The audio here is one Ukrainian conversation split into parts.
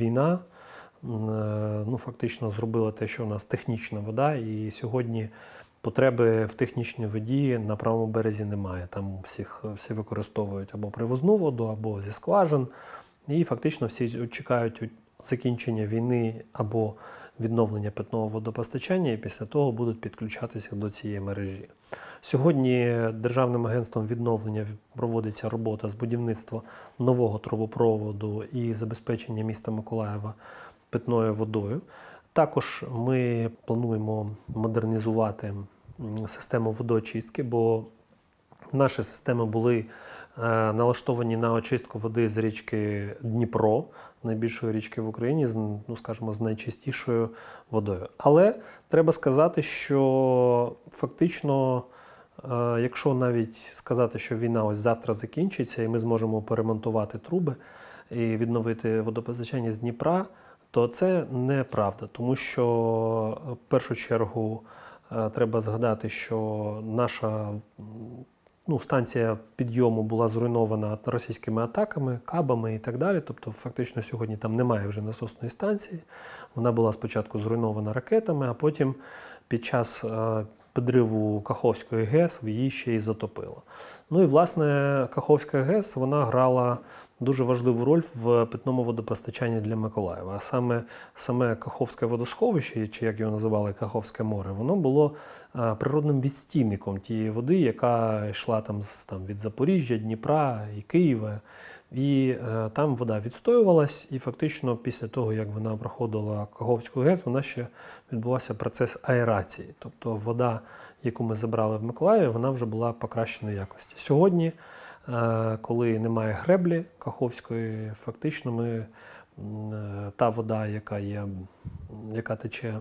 війна е, ну, фактично зробила те, що у нас технічна вода, і сьогодні потреби в технічній воді на правому березі немає. Там всіх, всі використовують або привозну воду, або зі скважин. І фактично всі чекають закінчення війни або відновлення питного водопостачання, і після того будуть підключатися до цієї мережі. Сьогодні Державним агентством відновлення проводиться робота з будівництва нового трубопроводу і забезпечення міста Миколаєва питною водою. Також ми плануємо модернізувати систему водоочистки, бо Наші системи були е, налаштовані на очистку води з річки Дніпро, найбільшої річки в Україні, з ну скажімо, з найчистішою водою. Але треба сказати, що фактично, е, якщо навіть сказати, що війна ось завтра закінчиться, і ми зможемо поремонтувати труби і відновити водопостачання з Дніпра, то це неправда, тому що е, в першу чергу треба згадати, що наша ну, станція підйому була зруйнована російськими атаками, кабами і так далі. Тобто, фактично, сьогодні там немає вже насосної станції. Вона була спочатку зруйнована ракетами, а потім під час е, підриву Каховської ГЕС її ще й затопило. Ну і власне Каховська ГЕС вона грала дуже важливу роль в питному водопостачанні для Миколаєва. А саме саме Каховське водосховище, чи як його називали Каховське море, воно було природним відстійником тієї води, яка йшла там з там від Запоріжжя, Дніпра і Києва. І е, там вода відстоювалась, і фактично після того, як вона проходила Каховську ГЕС, вона ще відбувався процес аерації. Тобто вода, яку ми забрали в Миколаєві, вона вже була покращеної якості. Сьогодні, коли немає греблі Каховської, фактично ми е, та вода, яка є, яка тече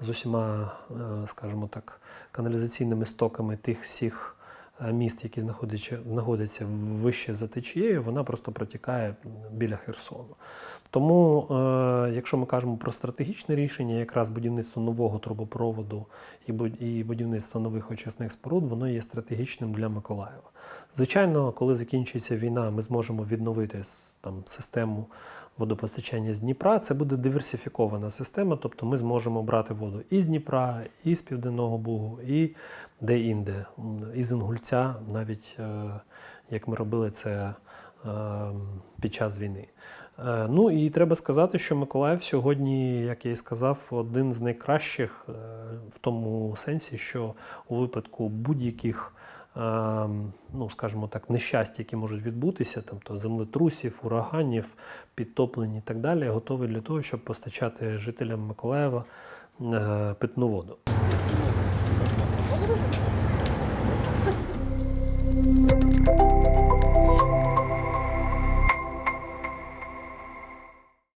з усіма, е, скажімо так, каналізаційними стоками тих всіх е, міст, знаходяться, знаходяться вище за течією, вона просто протікає біля Херсону. Тому, е, якщо ми кажемо про стратегічне рішення, якраз будівництво нового трубопроводу і будівництво нових очисних споруд, воно є стратегічним для Миколаєва. Звичайно, коли закінчиться війна, ми зможемо відновити там систему водопостачання з Дніпра. Це буде диверсифікована система, тобто ми зможемо брати воду і з Дніпра, і з Південного Бугу, і де-інде, і з Інгульця, навіть е, як ми робили це е, під час війни. Е, Ну і треба сказати, що Миколаїв сьогодні, як я і сказав, один з найкращих в тому сенсі, що у випадку будь-яких, ну скажімо так, нещасть, які можуть відбутися, тобто землетрусів, ураганів, підтоплень і так далі, готовий для того, щоб постачати жителям Миколаєва питну воду. Música